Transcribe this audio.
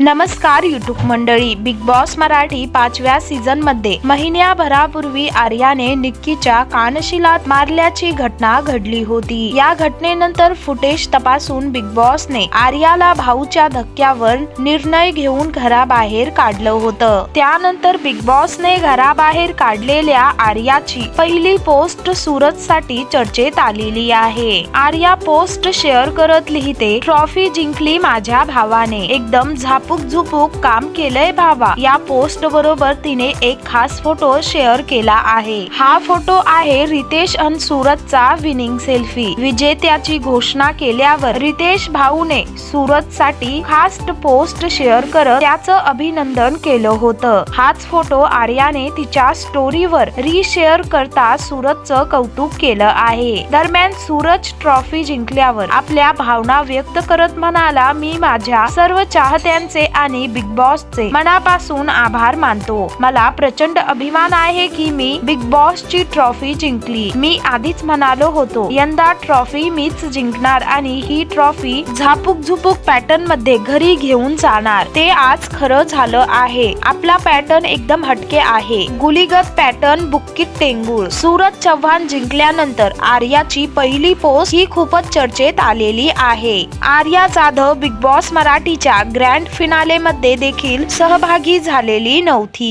नमस्कार युट्यूब मंडळी big boss Marathi पाचव्या सीझनमध्ये महिन्याभरापूर्वी आर्याने निक्कीच्या कानशिलात मारल्याची घटना घडली होती. या घटनेनंतर फुटेज तपासून बिग बॉसने आर्याला भाऊच्या धक्क्यावर निर्णय घेऊन घराबाहेर काढलं होतं. त्यानंतर बिग बॉसने घराबाहेर काढलेल्या आर्याची पहिली पोस्ट सुरत साठी चर्चेत आलेली आहे. आर्या पोस्ट शेअर करत लिहिते ट्रॉफी जिंकली माझ्या भावाने. एकदम झाप झापूक झुपूक काम केलंय भावा या पोस्ट बरोबर तिने एक खास फोटो शेअर केला आहे. हा फोटो आहे रितेश अन सुरतचा विनिंग सेल्फी विजेत्याची घोषणा केल्यावर रितेश भाऊने सुरत साठी खास पोस्ट शेअर करत त्याचं अभिनंदन केलं होतं. हाच फोटो आर्याने तिच्या स्टोरीवर रिशेअर करता सुरतचं कौतुक केलं आहे. दरम्यान सूरज ट्रॉफी जिंकल्यावर आपल्या भावना व्यक्त करत म्हणाला मी माझ्या सर्व चाहत्यांचे आणि बिग बॉसचे मनापासून आभार मानतो. मला प्रचंड अभिमान आहे की मी बिग बॉस ची ट्रॉफी जिंकली. मी आधीच म्हणालो होतो यंदा ट्रॉफी मीच जिंकणार आणि ही ट्रॉफी झापूक झुपूक पॅटर्नमध्ये घरी घेऊन जाणार. ते आज खरं झालं आहे. आपला पॅटर्न एकदम हटके आहे. गुलीगत पॅटर्न बुक्कीत टेंगुळ सूरज चव्हाण जिंकल्यानंतर आर्याची पहिली पोस्ट ही खूपच चर्चेत आलेली आहे. आर्या जाधव बिग बॉस मराठीच्या ग्रँड फिनालेमध्ये देखील सहभागी झालेली नव्हती.